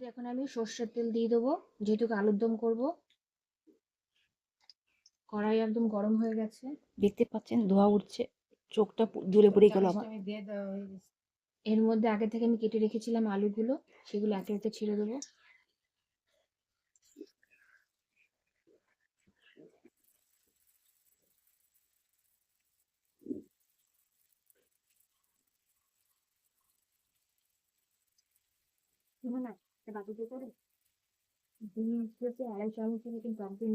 মধ্যে এখন আমি সর্ষের তেল দিয়ে দেবো যেহেতু আলুর দম করব। কড়াই একদম গরম হয়ে গেছে। দেখতে পাচ্ছেন ধোয়া উঠছে চোখটা জ্বলে পড়ে গেল আমার। এর মধ্যে আগে থেকে আমি কেটে রেখেছিলাম আলুগুলো সেগুলো একে একে ছেড়ে দেবো। না বাকিতে করে ডিম হচ্ছে আড়াই চামচের মতন দই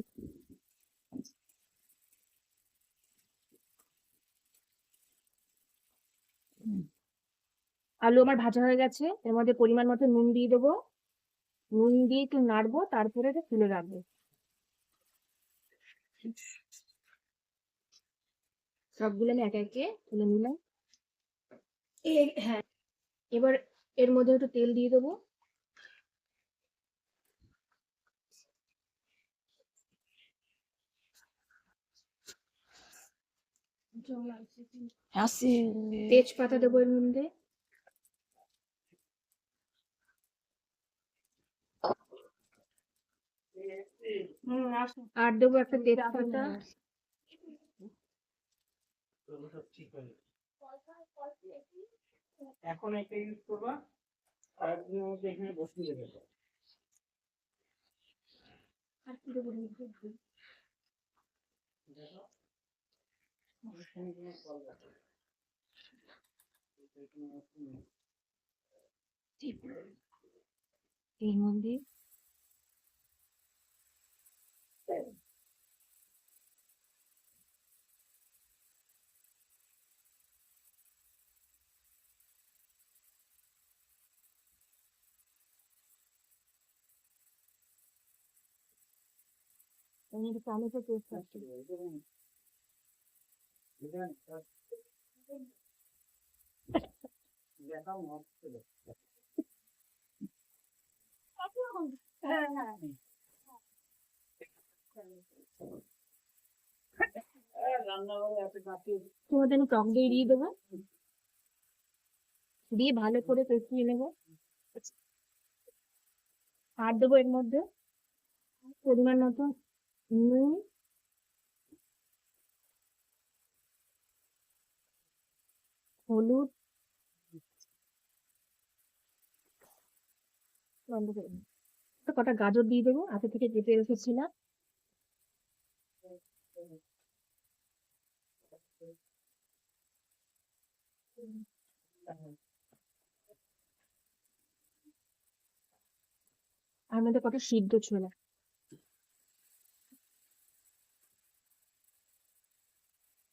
আলু আমার ভাজা হয়ে গেছে এর মধ্যে পরিমাণ মতো নুন দিয়ে দেবো। নুন দিয়ে একটু নাড়বো তারপরে এটা তুলে রাখব। সবগুলো আমি একে একে তুলে নিলাম। হ্যাঁ। এবার এর মধ্যে একটু তেল দিয়ে দেবো। আসে তেজপাতা দেবো এর মধ্যে। আর দেবো একটা তেজপাতা। এখন একটা ইউজ করবা মধ্যে এখানে বসিয়ে দেবে। আর কি দেবো এর মধ্যে এর মধ্যে টমেটো পেস্ট আছে আমি টক দই দিয়ে দেবো দিয়ে ভালো করে নেব আর দেবো এর মধ্যে পরিমাণ মতো নুন হলুদ কটা গাজর দিয়ে দেবো আগে থেকে কেটে রেখেছিলাম। আর মধ্যে কটা সিদ্ধ ছোলা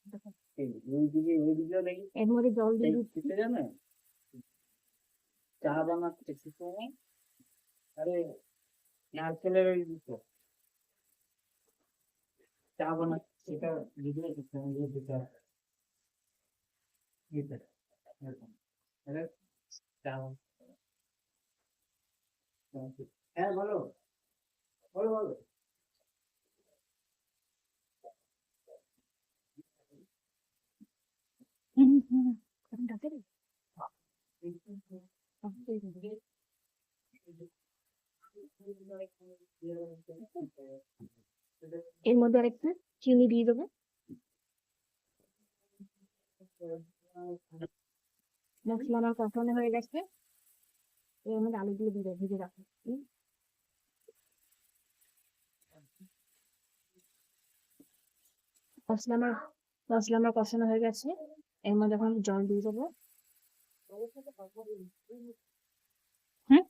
ওই দিকে ওই দিকেও দেখি এর মধ্যে জল দিয়ে দিচ্ছি। দিতে চা বানাচ্ছে কিছু আরে নারকেলের ওই দিকে চা বানাচ্ছে সেটা ভিডিও করতে হবে দিতে হবে দিতে চা বানাচ্ছে। হ্যাঁ বলো। বলো বলো হুম, হুম, হুম। এখন ডাকে রে? টক দই দিয়ে দেবো। এর মধ্যে আরেকটু চিনি দিয়ে দেবো। মশলা আমার কষানো হয়ে গেছে। এর মধ্যে আলুগুলো দিয়ে ভেজে রাখো। মশলা আমার মশলা আমার কষানো হয়ে গেছে। এর মধ্যে এখন জল দিয়ে দেবো। হুম।